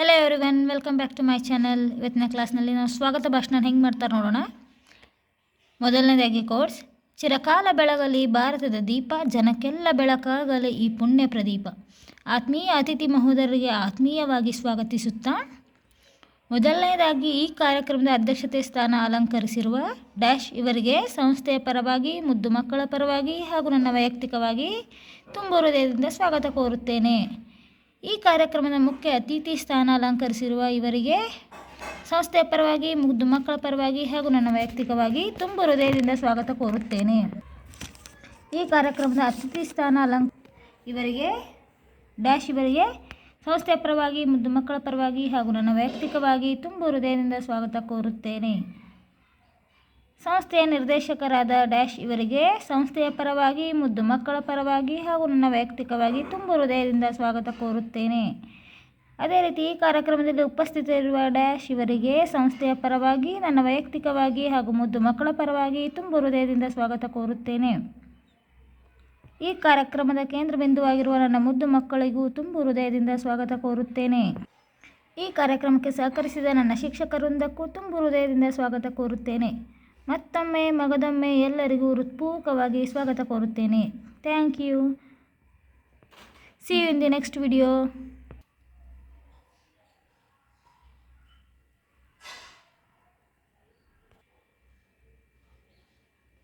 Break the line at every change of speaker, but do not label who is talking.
Hello everyone welcome back to my channel ಇವತ್ತಿನ ಕ್ಲಾಸ್ನಲ್ಲಿ ನಾವು ಸ್ವಾಗತ ಭಾಷಣ ಹೆಂಗೆ ಮಾಡ್ತಾರೆ ನೋಡೋಣ. ಮೊದಲನೇದಾಗಿ ಕೋರ್ಸ್ ಚಿರಕಾಲ ಬೆಳಗಲಿ, ಭಾರತದ ದೀಪ, ಜನಕ್ಕೆಲ್ಲ ಬೆಳಕಾಗಲಿ ಈ ಪುಣ್ಯ ಪ್ರದೀಪ. ಆತ್ಮೀಯ ಅತಿಥಿ ಮಹೋದರಿಗೆ ಆತ್ಮೀಯವಾಗಿ ಸ್ವಾಗತಿಸುತ್ತಾ. ಮೊದಲನೇದಾಗಿ ಈ ಕಾರ್ಯಕ್ರಮದ ಅಧ್ಯಕ್ಷತೆ ಸ್ಥಾನ ಅಲಂಕರಿಸಿರುವ ಡ್ಯಾಶ್ ಇವರಿಗೆ ಸಂಸ್ಥೆಯ ಪರವಾಗಿ, ಮುದ್ದು ಮಕ್ಕಳ ಪರವಾಗಿ ಹಾಗೂ ನನ್ನ ವೈಯಕ್ತಿಕವಾಗಿ ತುಂಬ ಹೃದಯದಿಂದ ಸ್ವಾಗತ ಕೋರುತ್ತೇನೆ. ಈ ಕಾರ್ಯಕ್ರಮದ ಮುಖ್ಯ ಅತಿಥಿ ಸ್ಥಾನ ಅಲಂಕರಿಸಿರುವ ಇವರಿಗೆ ಸಂಸ್ಥೆಯ ಪರವಾಗಿ ಮುದ್ದು ಮಕ್ಕಳ ಪರವಾಗಿ ಹಾಗೂ ನನ್ನ ವೈಯಕ್ತಿಕವಾಗಿ ತುಂಬ ಹೃದಯದಿಂದ ಸ್ವಾಗತ ಕೋರುತ್ತೇನೆ. ಈ ಕಾರ್ಯಕ್ರಮದ ಅತಿಥಿ ಸ್ಥಾನ ಅಲಂಕ ಇವರಿಗೆ, ಡ್ಯಾಶ್ ಇವರಿಗೆ ಸಂಸ್ಥೆಯ ಪರವಾಗಿ ಮುದ್ದು ಮಕ್ಕಳ ಪರವಾಗಿ ಹಾಗೂ ನನ್ನ ವೈಯಕ್ತಿಕವಾಗಿ ತುಂಬ ಹೃದಯದಿಂದ ಸ್ವಾಗತ ಕೋರುತ್ತೇನೆ. ಸಂಸ್ಥೆಯ ನಿರ್ದೇಶಕರಾದ ಡ್ಯಾಶ್ ಇವರಿಗೆ ಸಂಸ್ಥೆಯ ಪರವಾಗಿ, ಮುದ್ದು ಮಕ್ಕಳ ಪರವಾಗಿ ಹಾಗೂ ನನ್ನ ವೈಯಕ್ತಿಕವಾಗಿ ತುಂಬ ಹೃದಯದಿಂದ ಸ್ವಾಗತ ಕೋರುತ್ತೇನೆ. ಅದೇ ರೀತಿ ಈ ಕಾರ್ಯಕ್ರಮದಲ್ಲಿ ಉಪಸ್ಥಿತರಿರುವ ಡ್ಯಾಶ್ ಇವರಿಗೆ ಸಂಸ್ಥೆಯ ಪರವಾಗಿ, ನನ್ನ ವೈಯಕ್ತಿಕವಾಗಿ ಹಾಗೂ ಮುದ್ದು ಮಕ್ಕಳ ಪರವಾಗಿ ತುಂಬ ಹೃದಯದಿಂದ ಸ್ವಾಗತ ಕೋರುತ್ತೇನೆ. ಈ ಕಾರ್ಯಕ್ರಮದ ಕೇಂದ್ರ ಬಿಂದುವಾಗಿರುವ ನನ್ನ ಮುದ್ದು ಮಕ್ಕಳಿಗೂ ತುಂಬ ಹೃದಯದಿಂದ ಸ್ವಾಗತ ಕೋರುತ್ತೇನೆ. ಈ ಕಾರ್ಯಕ್ರಮಕ್ಕೆ ಸಹಕರಿಸಿದ ನನ್ನ ಶಿಕ್ಷಕರೊಂದಕ್ಕೂ ತುಂಬ ಹೃದಯದಿಂದ ಸ್ವಾಗತ ಕೋರುತ್ತೇನೆ. ಮತ್ತೊಮ್ಮೆ ಮಗದೊಮ್ಮೆ ಎಲ್ಲರಿಗೂ ಹೃತ್ಪೂರ್ವಕವಾಗಿ ಸ್ವಾಗತ ಕೋರುತ್ತೇನೆ. Thank you see you in the next video